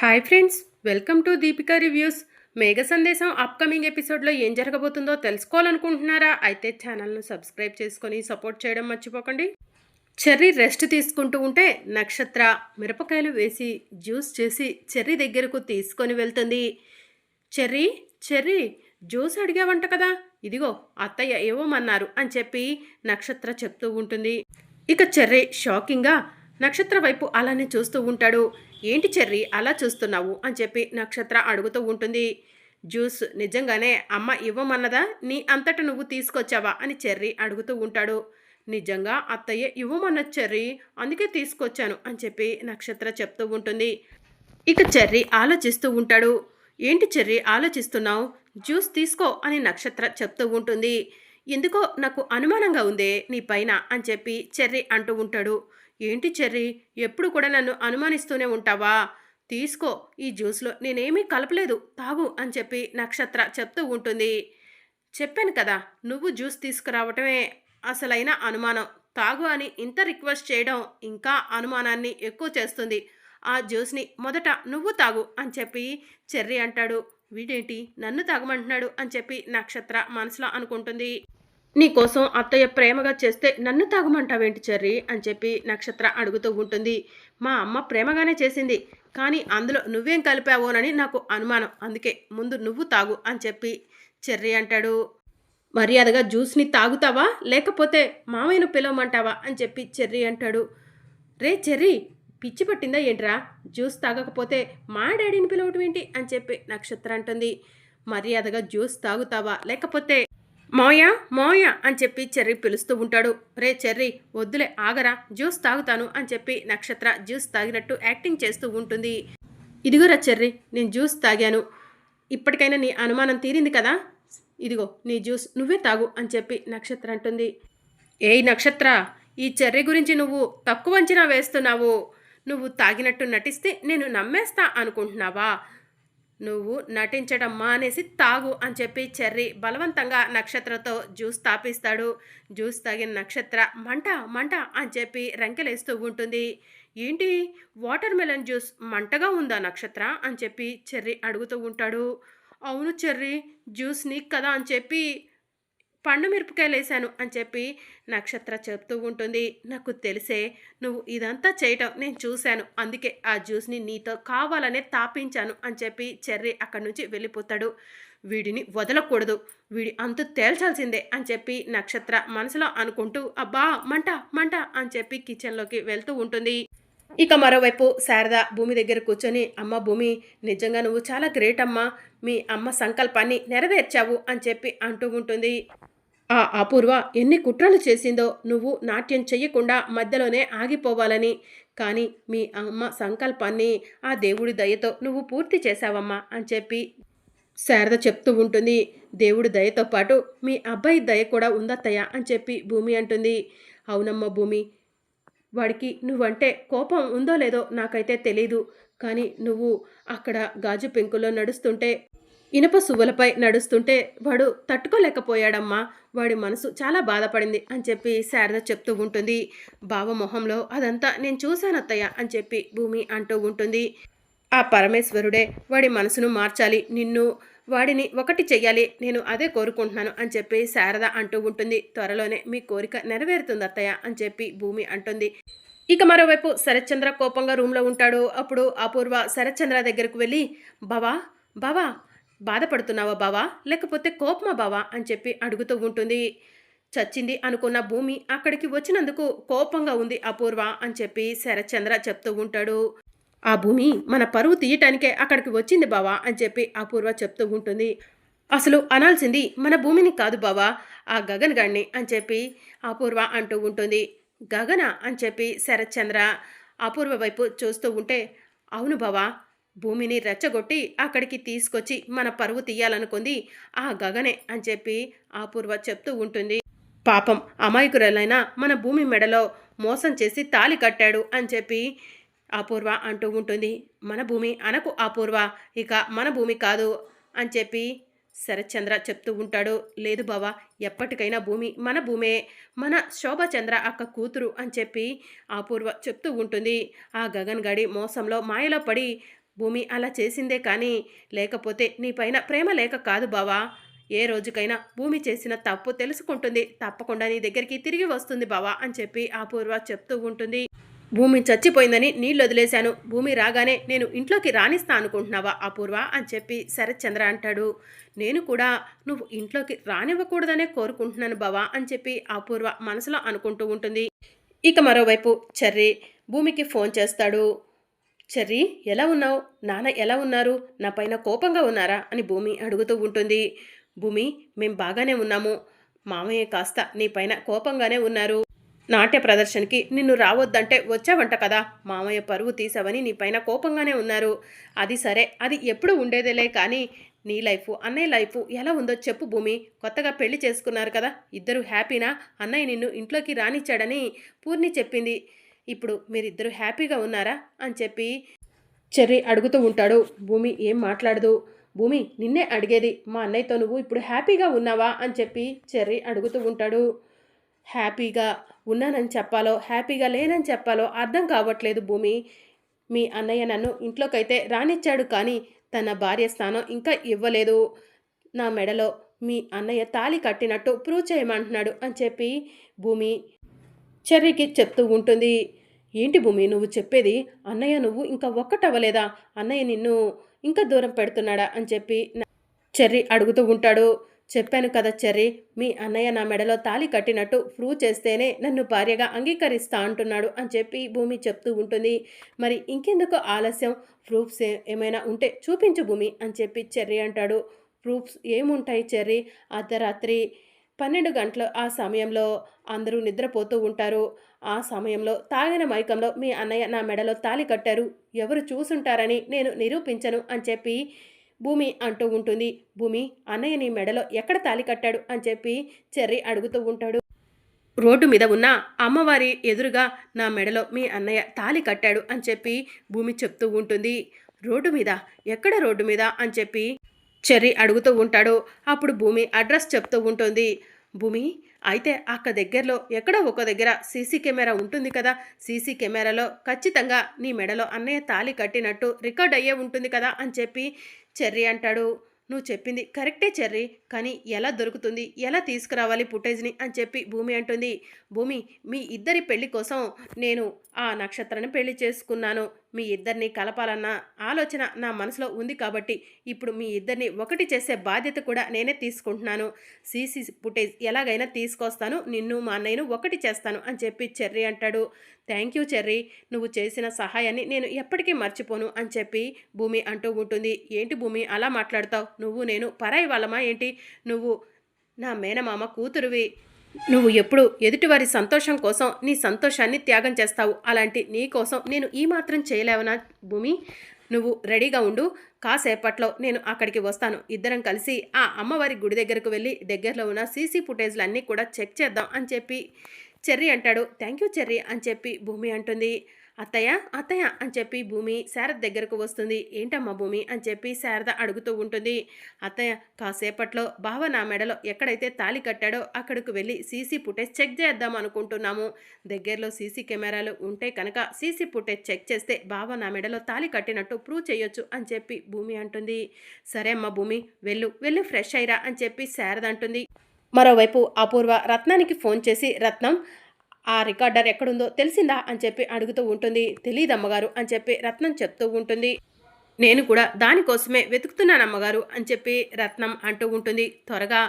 Hi friends welcome to Deepika reviews. Megha Sandesam upcoming ఎపిసోడ్లో ఏం జరగబోతుందో తెలుసుకోవాలనుకుంటున్నారా? అయితే ఛానల్ను సబ్స్క్రైబ్ చేసుకొని సపోర్ట్ చేయడం మర్చిపోకండి. చెర్రీ రెస్ట్ తీసుకుంటూ ఉంటే నక్షత్ర మిరపకాయలు వేసి జ్యూస్ చేసి చెర్రీ దగ్గరకు తీసుకొని వెళ్తుంది. చెర్రీ చెర్రీ జ్యూస్ అడిగావంట కదా? ఇదిగో అత్తయ్య ఏవోమన్నారు అని చెప్పి నక్షత్ర చెప్తూ ఉంటుంది. ఇక చెర్రీ షాకింగ్గా నక్షత్ర వైపు అలానే చూస్తూ ఉంటాడు. ఏంటి చెర్రీ? అలా చూస్తున్నావు అని చెప్పి నక్షత్ర అడుగుతూ ఉంటుంది. జ్యూస్ నిజంగానే అమ్మ ఇవ్వమన్నదా? నీ అంతట నువ్వు తీసుకొచ్చావా? అని చెర్రీ అడుగుతూ ఉంటాడు. నిజంగా అత్తయ్య ఇవ్వమన్నది చెర్రీ అందుకే తీసుకొచ్చాను అని చెప్పి నక్షత్ర చెప్తూ ఉంటుంది. ఇక చెర్రీ ఆలోచిస్తూ ఉంటాడు. ఏంటి చెర్రీ ఆలోచిస్తున్నావు? జ్యూస్ తీసుకో అని నక్షత్ర చెప్తూ ఉంటుంది. ఎందుకో నాకు అనుమానంగా ఉందే నీ పైన అని చెప్పి చెర్రీ అంటూ ఉంటాడు. ఏంటి చెర్రీ? ఎప్పుడు కూడా నన్ను అనుమానిస్తూనే ఉంటావా? తీసుకో ఈ జ్యూస్లో నేనేమీ కలపలేదు. తాగు అని చెప్పి నక్షత్ర చెప్తూ ఉంటుంది. చెప్పాను కదా నువ్వు జ్యూస్ తీసుకురావటమే అసలైన అనుమానం. తాగు అని ఇంత రిక్వెస్ట్ చేయడం ఇంకా అనుమానాన్ని ఎక్కువ చేస్తుంది. ఆ జ్యూస్ని మొదట నువ్వు తాగు అని చెప్పి చెర్రీ అంటాడు. వీడేంటి? నన్ను తాగమంటున్నాడు అని చెప్పి నక్షత్ర మనసులో అనుకుంటుంది. నీకోసం అత్తయ్య ప్రేమగా చేస్తే నన్ను తాగమంటావేంటి చెర్రీ? అని చెప్పి నక్షత్ర అడుగుతూ ఉంటుంది. మా అమ్మ ప్రేమగానే చేసింది. కానీ అందులో నువ్వేం కలిపావోనని నాకు అనుమానం. అందుకే ముందు నువ్వు తాగు అని చెప్పి చెర్రీ అంటాడు. మర్యాదగా జ్యూస్ని తాగుతావా? లేకపోతే మామయ్యను పిలవమంటావా? అని చెప్పి చెర్రీ అంటాడు. రే చెర్రీ పిచ్చి పట్టిందా ఏంట్రా? జ్యూస్ తాగకపోతే మా డాడీని పిలవటం ఏంటి? అని చెప్పి నక్షత్ర అంటుంది. మర్యాదగా జ్యూస్ తాగుతావా? లేకపోతే మోయ మోయ అని చెప్పి చెర్రీ పిలుస్తూ ఉంటాడు. రే చెర్రీ వద్దులే ఆగరా జ్యూస్ తాగుతాను అని చెప్పి నక్షత్ర జ్యూస్ తాగినట్టు యాక్టింగ్ చేస్తూ ఉంటుంది. ఇదిగోరా చెర్రీ నేను జ్యూస్ తాగాను. ఇప్పటికైనా నీ అనుమానం తీరింది కదా? ఇదిగో నీ జ్యూస్ నువ్వే తాగు అని చెప్పి నక్షత్ర అంటుంది. ఏయ్ నక్షత్ర ఈ చెర్రీ గురించి నువ్వు తక్కువ అంచనా వేస్తున్నావు. నువ్వు తాగినట్టు నటిస్తే నేను నమ్మేస్తా అనుకుంటున్నావా? నువ్వు నటించడం మానేసి తాగు అని చెప్పి చెర్రీ బలవంతంగా నక్షత్రతో జ్యూస్ తాపిస్తాడు. జ్యూస్ తాగిన నక్షత్ర మంట మంట అని చెప్పి రంకెలేస్తూ ఉంటుంది. ఏంటి? వాటర్ మెలన్ జ్యూస్ మంటగా ఉందా నక్షత్ర అని చెప్పి చెర్రీ అడుగుతూ ఉంటాడు. అవును చెర్రీ జ్యూస్ నీకు కదా అని చెప్పి పండు మిరపకాయలు వేసాను అని చెప్పి నక్షత్ర చెప్తూ ఉంటుంది. నాకు తెలిసే నువ్వు ఇదంతా చేయటం నేను చూశాను. అందుకే ఆ జ్యూస్ని నీతో కావాలనే తాపించాను అని చెప్పి చెర్రీ అక్కడి నుంచి వెళ్ళిపోతాడు. వీడిని వదలకూడదు. వీడి అంత తేల్చాల్సిందే అని చెప్పి నక్షత్ర మనసులో అనుకుంటూ అబ్బా మంట మంట అని చెప్పి కిచెన్లోకి వెళ్తూ ఉంటుంది. ఇక మరోవైపు శారద భూమి దగ్గర కూర్చొని అమ్మ భూమి నిజంగా నువ్వు చాలా గ్రేట్ అమ్మా. మీ అమ్మ సంకల్పాన్ని నెరవేర్చావు అని చెప్పి అంటూ ఉంటుంది. ఆ అపూర్వ ఎన్ని కుట్రలు చేసిందో నువ్వు నాట్యం చెయ్యకుండా మధ్యలోనే ఆగిపోవాలని. కానీ మీ అమ్మ సంకల్పాన్ని ఆ దేవుడి దయతో నువ్వు పూర్తి చేశావమ్మా అని చెప్పి శారద చెప్తూ ఉంటుంది. దేవుడి దయతో పాటు మీ అబ్బాయి దయ కూడా ఉందత్తయ్య అని చెప్పి భూమి అంటుంది. అవునమ్మ భూమి వాడికి నువ్వంటే కోపం ఉందో లేదో నాకైతే తెలీదు. కానీ నువ్వు అక్కడ గాజు పెంకులో నడుస్తుంటే ఇనప సువ్వలపై నడుస్తుంటే వాడు తట్టుకోలేకపోయాడమ్మా. వాడి మనసు చాలా బాధపడింది అని చెప్పి శారద చెప్తూ ఉంటుంది. బావ మొహంలో అదంతా నేను చూశానత్తయ్య అని చెప్పి భూమి అంటూ ఉంటుంది. ఆ పరమేశ్వరుడే వాడి మనసును మార్చాలి. నిన్ను వాడిని ఒకటి చెయ్యాలి నేను అదే కోరుకుంటున్నాను అని చెప్పి శారద అంటూ ఉంటుంది. త్వరలోనే మీ కోరిక నెరవేరుతుంది అత్తయ్య అని చెప్పి భూమి అంటుంది. ఇక మరోవైపు శరత్చంద్ర కోపంగా రూమ్లో ఉంటాడు. అప్పుడు అపూర్వ శరత్చంద్ర దగ్గరకు వెళ్ళి బావా బావా బాధపడుతున్నావా బావా? లేకపోతే కోపమా బావా? అని చెప్పి అడుగుతూ ఉంటుంది. చచ్చింది అనుకున్న భూమి అక్కడికి వచ్చినందుకు కోపంగా ఉంది అపూర్వ అని చెప్పి శరత్చంద్ర చెప్తూ ఉంటాడు. ఆ భూమి మన పరువు తీయటానికే అక్కడికి వచ్చింది బావా అని చెప్పి అపూర్వ చెప్తూ ఉంటుంది. అసలు అనాల్సింది మన భూమిని కాదు బావా ఆ గగన్ గాడిని అని చెప్పి అపూర్వ అంటూ ఉంటుంది. గగన అని చెప్పి శరత్చంద్ర అపూర్వ వైపు చూస్తూ ఉంటే అవును బావా భూమిని రెచ్చగొట్టి అక్కడికి తీసుకొచ్చి మన పరువు తీయాలనుకుంది ఆ గగనే అని చెప్పి అపూర్వ చెప్తూ ఉంటుంది. పాపం అమాయకురాలైన మన భూమి మెడలో మోసం చేసి తాలి కట్టాడు అని చెప్పి అపూర్వ అంటూ ఉంటుంది. మన భూమి అనకు అపూర్వ ఇక మన భూమి కాదు అని చెప్పి శరత్చంద్ర చెప్తూ ఉంటాడు. లేదు బావా ఎప్పటికైనా భూమి మన భూమే మన శోభచంద్ర అక్క కూతురు అని చెప్పి అపూర్వ చెప్తూ ఉంటుంది. ఆ గగన్ గడి మోసంలో మాయలో పడి భూమి అలా చేసిందే కానీ లేకపోతే నీ పైన ప్రేమ లేక కాదు బావా. ఏ రోజుకైనా భూమి చేసిన తప్పు తెలుసుకుంటుంది. తప్పకుండా నీ దగ్గరికి తిరిగి వస్తుంది బావా అని చెప్పి అపూర్వ చెప్తూ ఉంటుంది. భూమి చచ్చిపోయిందని నీళ్ళు వదిలేశాను. భూమి రాగానే నేను ఇంట్లోకి రాణిస్తా అనుకుంటున్నావా అపూర్వ అని చెప్పి శరత్చంద్ర అంటాడు. నేను కూడా నువ్వు ఇంట్లోకి రానివ్వకూడదనే కోరుకుంటున్నాను బావా అని చెప్పి అపూర్వ మనసులో అనుకుంటూ ఉంటుంది. ఇక మరోవైపు చర్రి భూమికి ఫోన్ చేస్తాడు. చర్రీ ఎలా ఉన్నావు? నాన్న ఎలా ఉన్నారు? నా పైన కోపంగా ఉన్నారా? అని భూమి అడుగుతూ ఉంటుంది. భూమి మేం బాగానే ఉన్నాము. మామయ్య కాస్త నీ పైన కోపంగానే ఉన్నారు. నాట్య ప్రదర్శనకి నిన్ను రావద్దంటే వచ్చావంట కదా. మామయ్య పరువు తీసావని నీ పైన కోపంగానే ఉన్నారు. అది సరే అది ఎప్పుడు ఉండేదేలే కానీ నీ లైఫ్ అన్నయ్య లైఫ్ ఎలా ఉందో చెప్పు భూమి. కొత్తగా పెళ్ళి చేసుకున్నారు కదా ఇద్దరు హ్యాపీనా? అన్నయ్య నిన్ను ఇంట్లోకి రానిచ్చాడని పూర్ణి చెప్పింది. ఇప్పుడు మీరిద్దరు హ్యాపీగా ఉన్నారా? అని చెప్పి చెర్రీ అడుగుతూ ఉంటాడు. భూమి ఏం మాట్లాడదు. భూమి నిన్నే అడిగేది మా అన్నయ్యతో నువ్వు ఇప్పుడు హ్యాపీగా ఉన్నావా? అని చెప్పి చెర్రీ అడుగుతూ ఉంటాడు. హ్యాపీగా ఉన్నానని చెప్పాలో హ్యాపీగా లేనని చెప్పాలో అర్థం కావట్లేదు భూమి. మీ అన్నయ్య నన్ను ఇంట్లోకైతే రానిచ్చాడు కానీ తన భార్య స్థానం ఇంకా ఇవ్వలేదు. నా మెడలో మీ అన్నయ్య తాళి కట్టినట్టు ప్రూవ్ చేయమంటున్నాడు అని చెప్పి భూమి చెర్రీకి చెప్తూ ఉంటుంది. ఏంటి భూమి నువ్వు చెప్పేది అన్నయ్య నువ్వు ఇంకా ఒక్కటవ్వలేదా? అన్నయ్య నిన్ను ఇంకా దూరం పెడుతున్నాడా? అని చెప్పి నా- చెర్రీ అడుగుతూ ఉంటాడు. చెప్పాను కదా చెర్రీ మీ అన్నయ్య నా మెడలో తాళి కట్టినట్టు ప్రూవ్ చేస్తేనే నన్ను భార్యగా అంగీకరిస్తా అంటున్నాడు అని చెప్పి భూమి చెప్తూ ఉంటుంది. మరి ఇంకెందుకు ఆలస్యం? ప్రూఫ్స్ ఏమైనా ఉంటే చూపించు భూమి అని చెప్పి చెర్రీ అంటాడు. ప్రూఫ్స్ ఏముంటాయి చెర్రీ? అర్ధరాత్రి పన్నెండు గంటలు ఆ సమయంలో అందరూ నిద్రపోతూ ఉంటారు. ఆ సమయంలో తాగిన మైకంలో మీ అన్నయ్య నా మెడలో తాళి కట్టారు. ఎవరు చూసుంటారని నేను నిరూపించను అని చెప్పి భూమి అంటూ ఉంటుంది. భూమి అన్నయ్య నీ మెడలో ఎక్కడ తాళి కట్టాడు అని చెప్పి చెర్రీ అడుగుతూ ఉంటాడు. రోడ్డు మీద ఉన్న అమ్మవారి ఎదురుగా నా మెడలో మీ అన్నయ్య తాళి కట్టాడు అని చెప్పి భూమి చెప్తూ ఉంటుంది. రోడ్డు మీద ఎక్కడ రోడ్డు మీద అని చెప్పి చెర్రీ అడుగుతూ ఉంటాడు. అప్పుడు భూమి అడ్రస్ చెప్తూ ఉంటుంది. భూమి అయితే అక్క దగ్గరలో ఎక్కడో ఒక దగ్గర సీసీ కెమెరా ఉంటుంది కదా. సీసీ కెమెరాలో ఖచ్చితంగా నీ మెడలో అన్నయ్య తాళి కట్టినట్టు రికార్డ్ అయ్యే ఉంటుంది కదా అని చెప్పి చెర్రీ అంటాడు. నువ్వు చెప్పింది కరెక్టే చెర్రీ కానీ ఎలా దొరుకుతుంది ఎలా తీసుకురావాలి ఫుటేజ్ని అని చెప్పి భూమి అంటుంది. భూమి మీ ఇద్దరి పెళ్ళి కోసం నేను ఆ నక్షత్రాన్ని పెళ్ళి చేసుకున్నాను. మీ ఇద్దరిని కలపాలన్న ఆలోచన నా మనసులో ఉంది కాబట్టి ఇప్పుడు మీ ఇద్దరిని ఒకటి చేసే బాధ్యత కూడా నేనే తీసుకుంటున్నాను. సీసీ ఫుటేజ్ ఎలాగైనా తీసుకొస్తాను నిన్ను మా అన్నయ్యను ఒకటి చేస్తాను అని చెప్పి చెర్రీ అంటాడు. థ్యాంక్ యూ చెర్రీ నువ్వు చేసిన సహాయాన్ని నేను ఎప్పటికీ మర్చిపోను అని చెప్పి భూమి అంటూ ఉంటుంది. ఏంటి భూమి అలా మాట్లాడతావు? నువ్వు నేను పరాయి వాళ్ళమా ఏంటి? నువ్వు నా మేనమామ కూతురువి. నువ్వు ఎప్పుడు ఎదుటివారి సంతోషం కోసం నీ సంతోషాన్ని త్యాగం చేస్తావు. అలాంటి నీ కోసం నేను ఈ మాత్రం చేయలేవనా భూమి? నువ్వు రెడీగా ఉండు. కాసేపట్లో నేను అక్కడికి వస్తాను. ఇద్దరం కలిసి ఆ అమ్మవారి గుడి దగ్గరకు వెళ్ళి దగ్గరలో ఉన్న సీసీ ఫుటేజ్లు అన్నీ కూడా చెక్ చేద్దాం అని చెప్పి చెర్రీ అంటాడు. థ్యాంక్ యూ చెర్రీ అని చెప్పి భూమి అంటుంది. అత్తయ్య అత్తయ్య అని చెప్పి భూమి శారద దగ్గరకు వస్తుంది. ఏంటమ్మా భూమి అని చెప్పి శారద అడుగుతూ ఉంటుంది. అత్తయ్య కాసేపట్లో బావ నా మెడలో ఎక్కడైతే తాళి కట్టాడో అక్కడికి వెళ్ళి సీసీ ఫుటేజ్ చెక్ చేద్దాం అనుకుంటున్నాము. దగ్గరలో సీసీ కెమెరాలు ఉంటే కనుక సీసీ ఫుటేజ్ చెక్ చేస్తే బావ నా మెడలో తాళి కట్టినట్టు ప్రూవ్ చేయొచ్చు అని చెప్పి భూమి అంటుంది. సరే అమ్మ భూమి వెళ్ళు వెళ్ళు ఫ్రెష్ అయ్యిరా అని చెప్పి శారద అంటుంది. మరోవైపు అపూర్వ రత్నానికి ఫోన్ చేసి రత్నం ఆ రికార్డర్ ఎక్కడుందో తెలిసిందా అని చెప్పి అడుగుతూ ఉంటుంది. తెలియదు అమ్మగారు అని చెప్పి రత్నం చెప్తూ ఉంటుంది. నేను కూడా దానికోసమే వెతుకుతున్నాను అమ్మగారు అని చెప్పి రత్నం అంటూ ఉంటుంది. త్వరగా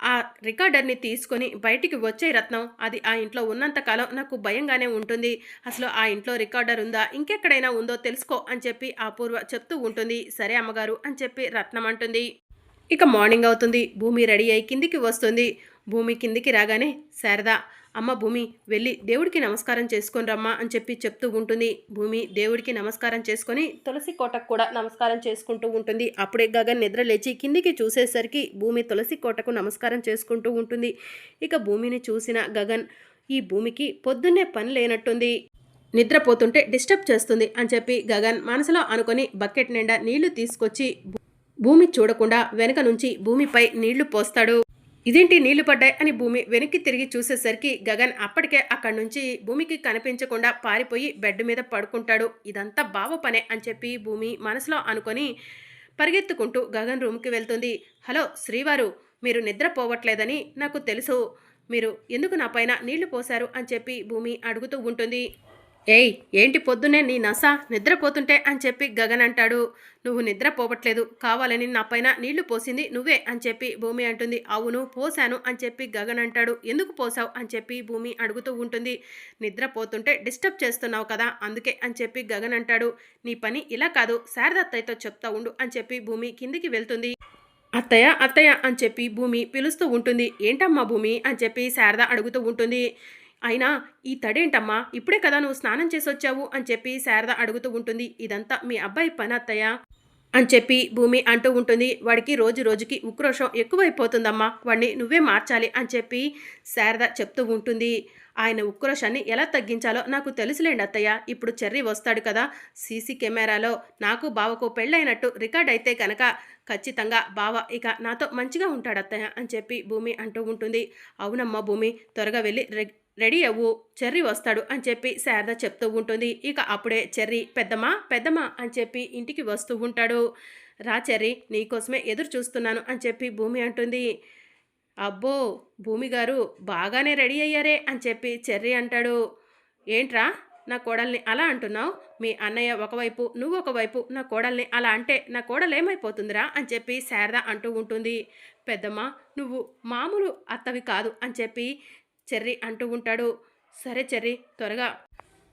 ఆ రికార్డర్ని తీసుకొని బయటికి వచ్చే రత్నం అది ఆ ఇంట్లో ఉన్నంతకాలం నాకు భయంగానే ఉంటుంది. అసలు ఆ ఇంట్లో రికార్డర్ ఉందా ఇంకెక్కడైనా ఉందో తెలుసుకో అని చెప్పి అపూర్వ చెప్తూ ఉంటుంది. సరే అమ్మగారు అని చెప్పి రత్నం అంటుంది. ఇక మార్నింగ్ అవుతుంది. భూమి రెడీ అయి కిందికి వస్తుంది. భూమి కిందికి రాగానే శారదా అమ్మ భూమి వెళ్ళి దేవుడికి నమస్కారం చేసుకొని రమ్మా అని చెప్పి చెప్తూ ఉంటుంది. భూమి దేవుడికి నమస్కారం చేసుకొని తులసి కోటకు కూడా నమస్కారం చేసుకుంటూ ఉంటుంది. అప్పుడే గగన్ నిద్ర లేచి కిందికి చూసేసరికి భూమి తులసి కోటకు నమస్కారం చేసుకుంటూ ఉంటుంది. ఇక భూమిని చూసిన గగన్ ఈ భూమికి పొద్దున్నే పని లేనట్టుంది. నిద్రపోతుంటే డిస్టర్బ్ చేస్తుంది అని చెప్పి గగన్ మనసులో అనుకొని బకెట్ నిండా నీళ్ళు తీసుకొచ్చి భూమి చూడకుండా వెనక నుంచి భూమిపై నీళ్ళు పోస్తాడు. ఇదేంటి నీళ్ళు పడ్డాయి అని భూమి వెనక్కి తిరిగి చూసేసరికి గగన్ అప్పటికే అక్కడి నుంచి భూమికి కనిపించకుండా పారిపోయి బెడ్ మీద పడుకుంటాడు. ఇదంతా బావ పనే అని చెప్పి భూమి మనసులో అనుకొని పరిగెత్తుకుంటూ గగన్ రూమ్కి వెళ్తుంది. హలో శ్రీవారు మీరు నిద్రపోవట్లేదని నాకు తెలుసు. మీరు ఎందుకు నా పైన నీళ్ళు పోశారు? అని చెప్పి భూమి అడుగుతూ ఉంటుంది. ఏయ్ ఏంటి పొద్దునే నీ నస నిద్రపోతుంటే అని చెప్పి గగన్ అంటాడు. నువ్వు నిద్రపోవట్లేదు కావాలని నా పైన నీళ్ళు పోసింది నువ్వే అని చెప్పి భూమి అంటుంది. అవును పోశాను అని చెప్పి గగన్ అంటాడు. ఎందుకు పోసావు అని చెప్పి భూమి అడుగుతూ ఉంటుంది. నిద్రపోతుంటే డిస్టర్బ్ చేస్తున్నావు కదా అందుకే అని చెప్పి గగన్ అంటాడు. నీ పని ఇలా కాదు శారదత్తయ్యతో చెప్తా ఉండు అని చెప్పి భూమి కిందికి వెళ్తుంది. అత్తయ్య అత్తయ్య అని చెప్పి భూమి పిలుస్తూ ఉంటుంది. ఏంటమ్మా భూమి అని చెప్పి శారద అడుగుతూ ఉంటుంది. అయినా ఈ తడేంటమ్మా? ఇప్పుడే కదా నువ్వు స్నానం చేసి వచ్చావు అని చెప్పి శారద అడుగుతూ ఉంటుంది. ఇదంతా మీ అబ్బాయి పని అత్తయ్య? అని చెప్పి భూమి అంటూ ఉంటుంది. వాడికి రోజు రోజుకి ఉక్రోషం ఎక్కువైపోతుందమ్మా. వాడిని నువ్వే మార్చాలి అని చెప్పి శారద చెప్తూ ఉంటుంది. ఆయన ఉక్రోషాన్ని ఎలా తగ్గించాలో నాకు తెలుసులేండి అత్తయ్య. ఇప్పుడు చెర్రి వస్తాడు కదా. సీసీ కెమెరాలో నాకు బావకు పెళ్ళైనట్టు రికార్డ్ అయితే కనుక ఖచ్చితంగా బావ ఇక నాతో మంచిగా ఉంటాడు అత్తయ్య అని చెప్పి భూమి అంటూ ఉంటుంది. అవునమ్మా భూమి త్వరగా వెళ్ళి రెడీ అవ్వు చెర్రీ వస్తాడు అని చెప్పి శారద చెప్తూ ఉంటుంది. ఇక అప్పుడే చెర్రీ పెద్దమ్మ పెద్దమ్మ అని చెప్పి ఇంటికి వస్తూ ఉంటాడు. రా చెర్రీ నీకోసమే ఎదురు చూస్తున్నాను అని చెప్పి భూమి అంటుంది. అబ్బో భూమి గారు బాగానే రెడీ అయ్యారే అని చెప్పి చెర్రీ అంటాడు. ఏంట్రా నా కోడల్ని అలా అంటున్నావు? మీ అన్నయ్య ఒకవైపు నువ్వు ఒకవైపు నా కోడల్ని అలా అంటే నా కోడలు ఏమైపోతుందిరా అని చెప్పి శారద అంటూ ఉంటుంది. పెద్దమ్మ నువ్వు మామూలు అత్తవి కాదు అని చెప్పి చెర్రీ అంటూ ఉంటాడు. సరే చెర్రీ త్వరగా.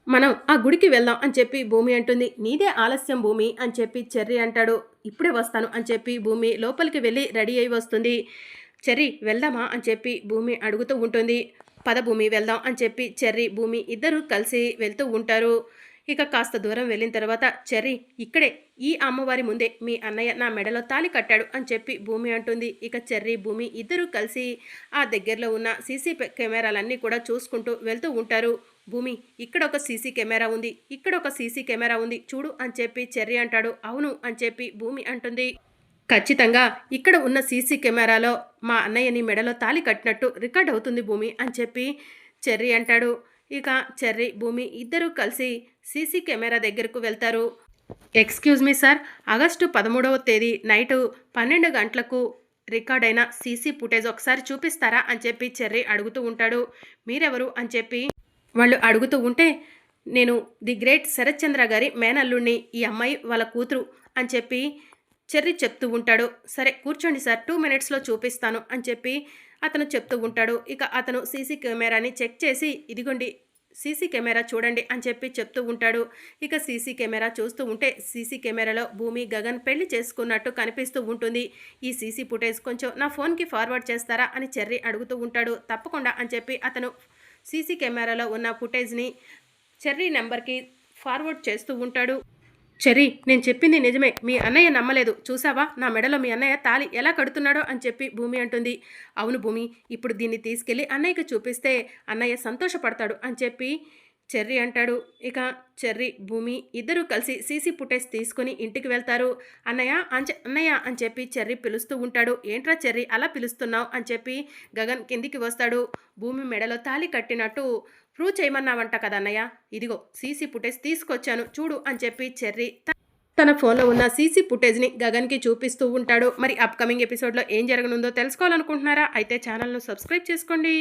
మనం ఆ గుడికి వెళ్దాం అని చెప్పి భూమి అంటుంది. నీదే ఆలస్యం భూమి అని చెప్పి చెర్రీ అంటాడు. ఇప్పుడే వస్తాను అని చెప్పి భూమి లోపలికి వెళ్ళి రెడీ అయి వస్తుంది. చెర్రీ వెళ్దామా అని చెప్పి భూమి అడుగుతూ ఉంటుంది. పద భూమి వెళ్దాం అని చెప్పి చెర్రీ భూమి ఇద్దరు కలిసి వెళ్తూ ఉంటారు. ఇక కాస్త దూరం వెళ్ళిన తర్వాత చెర్రీ ఇక్కడే. ఈ అమ్మవారి ముందే మీ అన్నయ్య నా మెడలో తాలి కట్టాడు అని చెప్పి భూమి అంటుంది. ఇక చెర్రీ భూమి ఇద్దరూ కలిసి ఆ దగ్గరలో ఉన్న సీసీ కెమెరాలన్నీ కూడా చూసుకుంటూ వెళ్తూ ఉంటారు. భూమి ఇక్కడ ఒక సీసీ కెమెరా ఉంది. ఇక్కడ ఒక సీసీ కెమెరా ఉంది. చూడు అని చెప్పి చెర్రీ అంటాడు. అవును అని చెప్పి భూమి అంటుంది. ఖచ్చితంగా ఇక్కడ ఉన్న సీసీ కెమెరాలో మా అన్నయ్యని మెడలో తాలి కట్టినట్టు రికార్డ్ అవుతుంది భూమి అని చెప్పి చెర్రీ అంటాడు. ఇక చెర్రీ భూమి ఇద్దరూ కలిసి సీసీ కెమెరా దగ్గరకు వెళ్తారు. ఎక్స్క్యూజ్ మీ సార్ ఆగస్టు పదమూడవ తేదీ నైటు పన్నెండు గంటలకు రికార్డ్ అయిన సీసీ ఫుటేజ్ ఒకసారి చూపిస్తారా అని చెప్పి చెర్రీ అడుగుతూ ఉంటాడు. మీరెవరు అని చెప్పి వాళ్ళు అడుగుతూ ఉంటే నేను ది గ్రేట్ శరత్చంద్ర గారి మేనల్లుణ్ణి ఈ అమ్మాయి వాళ్ళ కూతురు అని చెప్పి చెర్రీ చెప్తూ ఉంటాడు. సరే కూర్చోండి సార్ టూ మినిట్స్లో చూపిస్తాను అని చెప్పి అతను చెప్తూ ఉంటాడు. ఇక అతను సీసీ కెమెరాని చెక్ చేసి ఇదిగోండి సీసీ కెమెరా చూడండి అని చెప్పి చెప్తూ ఉంటాడు. ఇక సీసీ కెమెరా చూస్తూ ఉంటే సీసీ కెమెరాలో భూమి గగన్ పెళ్ళి చేసుకున్నట్టు కనిపిస్తూ ఉంటుంది. ఈ సీసీ ఫుటేజ్ కొంచెం నా ఫోన్కి ఫార్వర్డ్ చేస్తారా అని చెర్రీ అడుగుతూ ఉంటాడు. తప్పకుండా అని చెప్పి అతను సీసీ కెమెరాలో ఉన్న ఫుటేజ్ని చెర్రీ నెంబర్కి ఫార్వర్డ్ చేస్తూ ఉంటాడు. చెర్రీ నేను చెప్పింది నిజమే. మీ అన్నయ్య నమ్మలేదు. చూసావా? నా మెడలో మీ అన్నయ్య తాలి ఎలా కడుతున్నాడో అని చెప్పి భూమి అంటుంది. అవును భూమి ఇప్పుడు దీన్ని తీసుకెళ్ళి అన్నయ్యకి చూపిస్తే అన్నయ్య సంతోషపడతాడు అని చెప్పి చెర్రీ అంటాడు. ఇక చెర్రీ భూమి ఇద్దరూ కలిసి సీసీ ఫుటేజ్ తీసుకుని ఇంటికి వెళ్తారు. అన్నయ్య అంచె అన్నయ్య అని చెప్పి చెర్రీ పిలుస్తూ ఉంటాడు. ఏంట్రా చెర్రీ అలా పిలుస్తున్నావు? అని చెప్పి గగన్ కిందికి వస్తాడు. భూమి మెడలో తాలి కట్టినట్టు ప్రూవ్ చేయమన్నావంట కదా అన్నయ్య. ఇదిగో సీసీ ఫుటేజ్ తీసుకొచ్చాను. చూడు అని చెప్పి చెర్రీ తన ఫోన్లో ఉన్న సీసీ ఫుటేజ్ని గగన్కి చూపిస్తూ ఉంటాడు. మరి అప్కమింగ్ ఎపిసోడ్లో ఏం జరగనుందో తెలుసుకోవాలనుకుంటున్నారా? అయితే ఛానల్ను సబ్స్క్రైబ్ చేసుకోండి.